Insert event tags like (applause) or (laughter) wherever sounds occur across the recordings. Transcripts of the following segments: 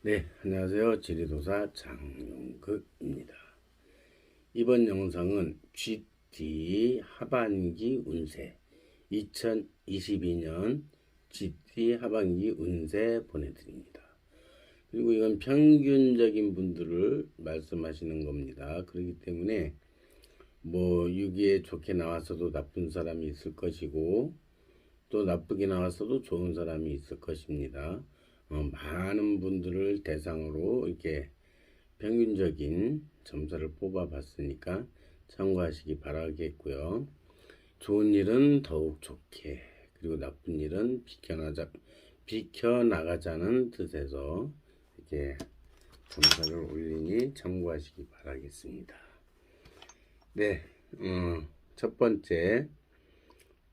네, 안녕하세요. 지리도사 장용극입니다. 이번 영상은 GT 하반기 운세 2022년 GT 하반기 운세 보내드립니다. 그리고 이건 평균적인 분들을 말씀하시는 겁니다. 그렇기 때문에 뭐 유기에 좋게 나왔어도 나쁜 사람이 있을 것이고 또 나쁘게 나왔어도 좋은 사람이 있을 것입니다. 어, 많은 분들을 대상으로 이렇게 평균적인 점수를 뽑아 봤으니까 참고하시기 바라겠고요. 좋은 일은 더욱 좋게 그리고 나쁜 일은 비켜나자 비켜나가자는 뜻에서 이렇게 점수를 올리니 참고하시기 바라겠습니다. 네, 어, 첫 번째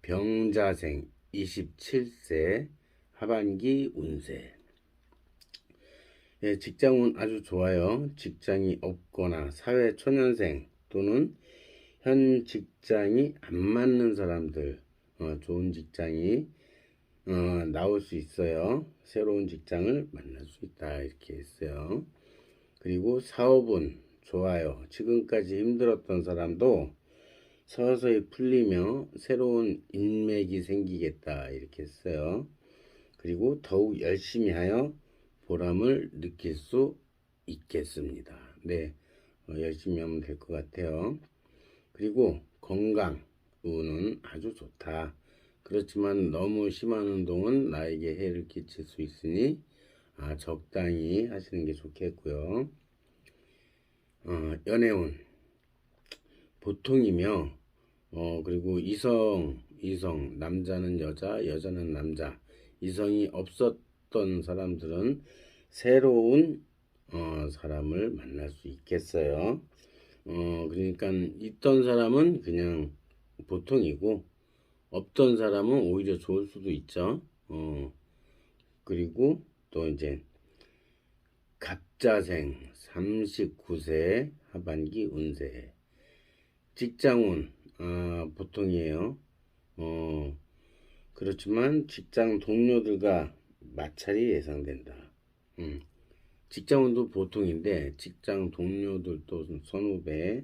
병자생 27세 하반기 운세 예, 직장운 아주 좋아요. 직장이 없거나 사회 초년생 또는 현 직장이 안 맞는 사람들 어, 좋은 직장이 어, 나올 수 있어요. 새로운 직장을 만날 수 있다 이렇게 했어요. 그리고 사업은 좋아요. 지금까지 힘들었던 사람도 서서히 풀리며 새로운 인맥이 생기겠다 이렇게 했어요. 그리고 더욱 열심히 하여 보람을 느낄 수 있겠습니다. 네, 어, 열심히 하면 될 것 같아요. 그리고 건강, 운은 아주 좋다. 그렇지만 너무 심한 운동은 나에게 해를 끼칠 수 있으니 아, 적당히 하시는 게 좋겠고요. 어, 연애운 보통이며 어, 그리고 이성, 이성, 남자는 여자, 여자는 남자, 이성이 없었 던 사람들은 새로운 어, 사람을 만날 수 있겠어요. 어, 그러니까 있던 사람은 그냥 보통이고 없던 사람은 오히려 좋을 수도 있죠. 어, 그리고 또 이제 갑자생 39세 하반기 운세 직장운 아, 보통이에요. 어, 그렇지만 직장 동료들과 마찰이 예상된다. 음, 직장운도 보통인데 직장 동료들도 선후배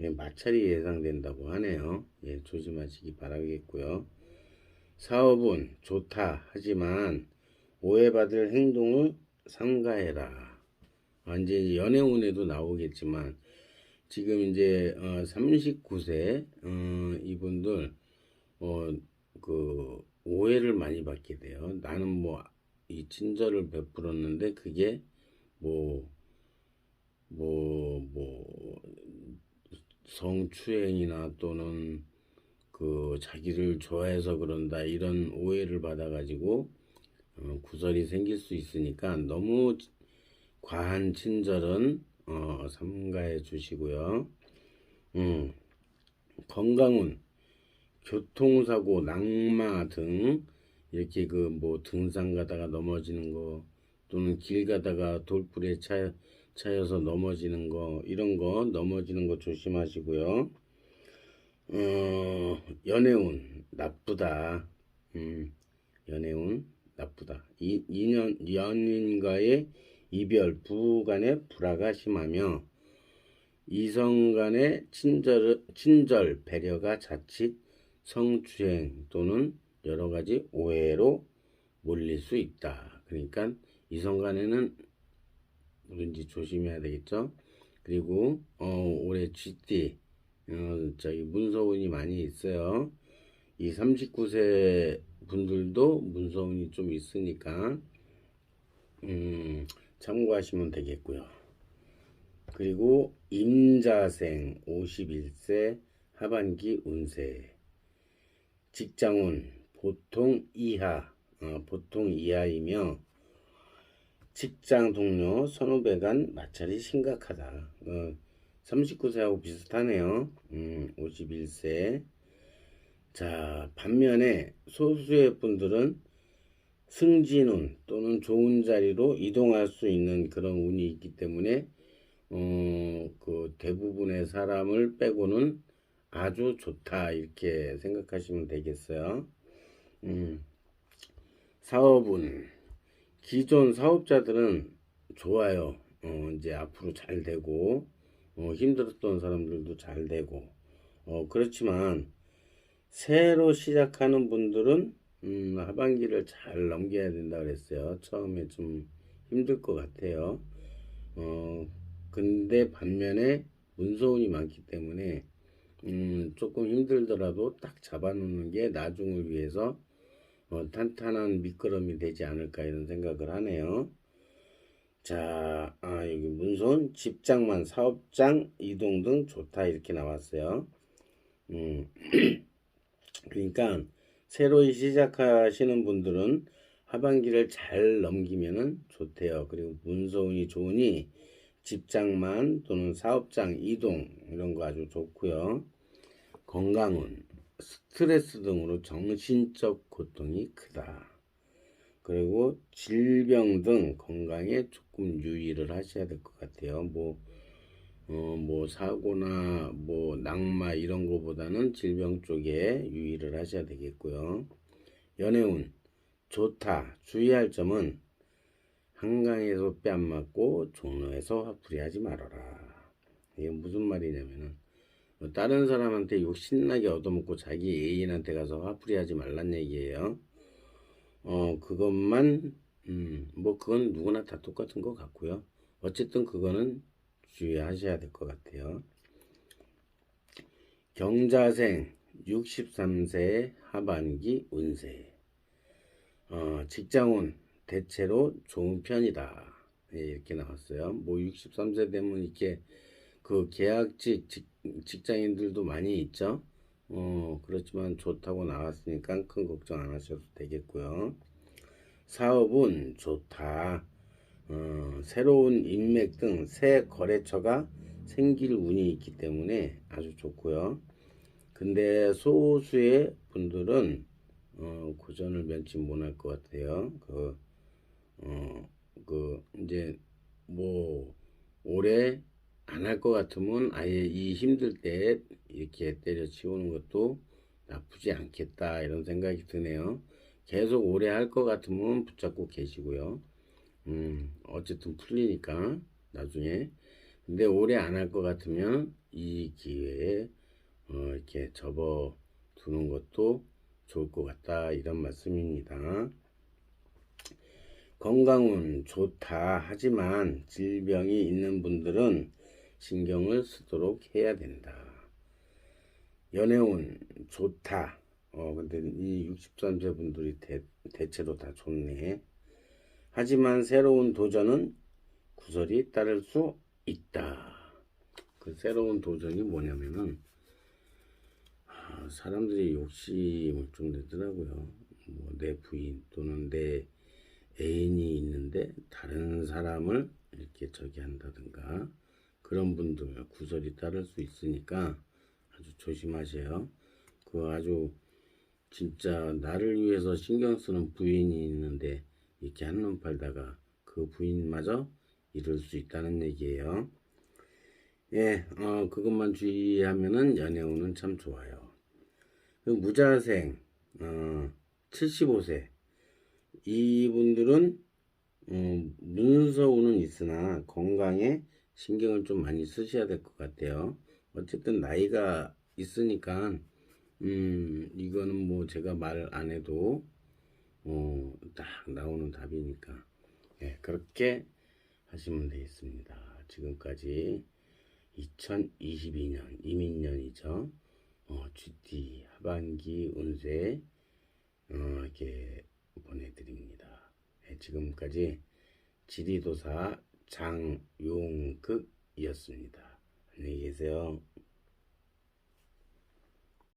예, 마찰이 예상된다고 하네요. 예, 조심하시기 바라겠고요. 사업은 좋다 하지만 오해받을 행동을 삼가해라. 아, 이제 연애운에도 나오겠지만 지금 이제 어, 39세 어, 이분들 어, 그 오해를 많이 받게 돼요. 나는 뭐 이 친절을 베풀었는데 그게 뭐 뭐, 뭐, 성추행이나 또는 그 자기를 좋아해서 그런다 이런 오해를 받아가지고 어, 구설이 생길 수 있으니까 너무 과한 친절은 어, 삼가해 주시고요. 음, 건강은 교통사고, 낙마 등 이렇게 그 뭐 등산 가다가 넘어지는 거 또는 길 가다가 돌불에 차, 차여서 넘어지는 거 이런 거 넘어지는 거 조심하시고요. 어, 연애운 나쁘다. 음, 연애운 나쁘다. 이, 인연 연인과의 이별 부부 간의 불화가 심하며 이성 간의 친절 친절 배려가 자칫 성추행 또는 여러 가지 오해로 몰릴 수 있다. 그러니까 이성 간에는 뭐든지 조심해야 되겠죠. 그리고 어, 올해 GT 어, 저기 문서운이 많이 있어요. 이 39세 분들도 문서운이 좀 있으니까 음, 참고하시면 되겠고요. 그리고 임자생 51세 하반기 운세 직장운 보통 이하 어, 보통 이하이며 직장 동료 선후배 간 마찰이 심각하다. 어, 39세하고 비슷하네요. 음, 51세. 자, 반면에 소수의 분들은 승진운 또는 좋은 자리로 이동할 수 있는 그런 운이 있기 때문에 어, 그 대부분의 사람을 빼고는 아주 좋다 이렇게 생각하시면 되겠어요. 음, 사업은 기존 사업자들은 좋아요. 어, 이제 앞으로 잘 되고, 어, 힘들었던 사람들도 잘 되고, 어, 그렇지만, 새로 시작하는 분들은, 음, 하반기를 잘 넘겨야 된다 그랬어요. 처음에 좀 힘들 것 같아요. 어, 근데 반면에 문서운이 많기 때문에, 음, 조금 힘들더라도 딱 잡아놓는 게 나중을 위해서 어, 탄탄한 밑거름이 되지 않을까 이런 생각을 하네요. 자, 아, 여기 문서운 집장만 사업장 이동 등 좋다 이렇게 나왔어요. 음, (clears throat) 그러니까 새로 시작하시는 분들은 하반기를 잘 넘기면은 좋대요. 그리고 문서운이 좋으니 집장만 또는 사업장 이동 이런 거 아주 좋고요. 건강운 스트레스 등으로 정신적 고통이 크다. 그리고 질병 등 건강에 조금 유의를 하셔야 될 것 같아요. 뭐, 어, 뭐 사고나 뭐 낙마 이런 거보다는 질병 쪽에 유의를 하셔야 되겠고요. 연애운 좋다. 주의할 점은 한강에서 뺨 맞고 종로에서 화풀이 하지 말아라. 이게 무슨 말이냐면은 뭐 다른 사람한테 욕 신나게 얻어먹고 자기 애인한테 가서 화풀이 하지 말란 얘기예요. 어, 그것만, 음, 뭐, 그건 누구나 다 똑같은 것 같고요. 어쨌든 그거는 주의하셔야 될 것 같아요. 경자생 63세 하반기 운세. 어, 직장운 대체로 좋은 편이다. 예, 이렇게 나왔어요. 뭐 63세 되면 이렇게 그 계약직 직, 직장인들도 많이 있죠. 어, 그렇지만 좋다고 나왔으니까 큰 걱정 안 하셔도 되겠고요. 사업은 좋다. 어, 새로운 인맥 등 새 거래처가 생길 운이 있기 때문에 아주 좋고요. 근데 소수의 분들은 어, 고전을 면치 못할 것 같아요. 그, 어, 그, 이제, 뭐, 올해 안 할 것 같으면 아예 이 힘들 때 이렇게 때려치우는 것도 나쁘지 않겠다 이런 생각이 드네요. 계속 오래 할 것 같으면 붙잡고 계시고요. 음, 어쨌든 풀리니까 나중에. 근데 오래 안 할 것 같으면 이 기회에 어, 이렇게 접어 두는 것도 좋을 것 같다 이런 말씀입니다. 건강은 좋다 하지만 질병이 있는 분들은 신경을 쓰도록 해야 된다. 연애운 좋다. 어 근데 이 63세 분들이 대, 대체로 다 좋네. 하지만 새로운 도전은 구설이 따를 수 있다. 그 새로운 도전이 뭐냐면은 아, 사람들이 욕심을 좀 내더라고요. 뭐 내 부인 또는 내 애인이 있는데 다른 사람을 이렇게 저기 한다든가 그런 분들 구설이 따를 수 있으니까 아주 조심하세요. 그 아주 진짜 나를 위해서 신경 쓰는 부인이 있는데 이렇게 한눈 팔다가 그 부인마저 잃을 수 있다는 얘기예요. 예, 어, 그것만 주의하면은 연애운은 참 좋아요. 그 무자생, 어, 75세. 이분들은, 어, 문서운은 있으나 건강에 신경을 좀 많이 쓰셔야 될 것 같아요. 어쨌든 나이가 있으니까 음 이거는 뭐 제가 말 안 해도 어 딱 나오는 답이니까 예 그렇게 하시면 되겠습니다. 지금까지 2022년 이민년이죠. 어, GT 하반기 운세 어, 이렇게 보내드립니다. 예, 지금까지 지리도사 장용극이었습니다. 안녕히 계세요.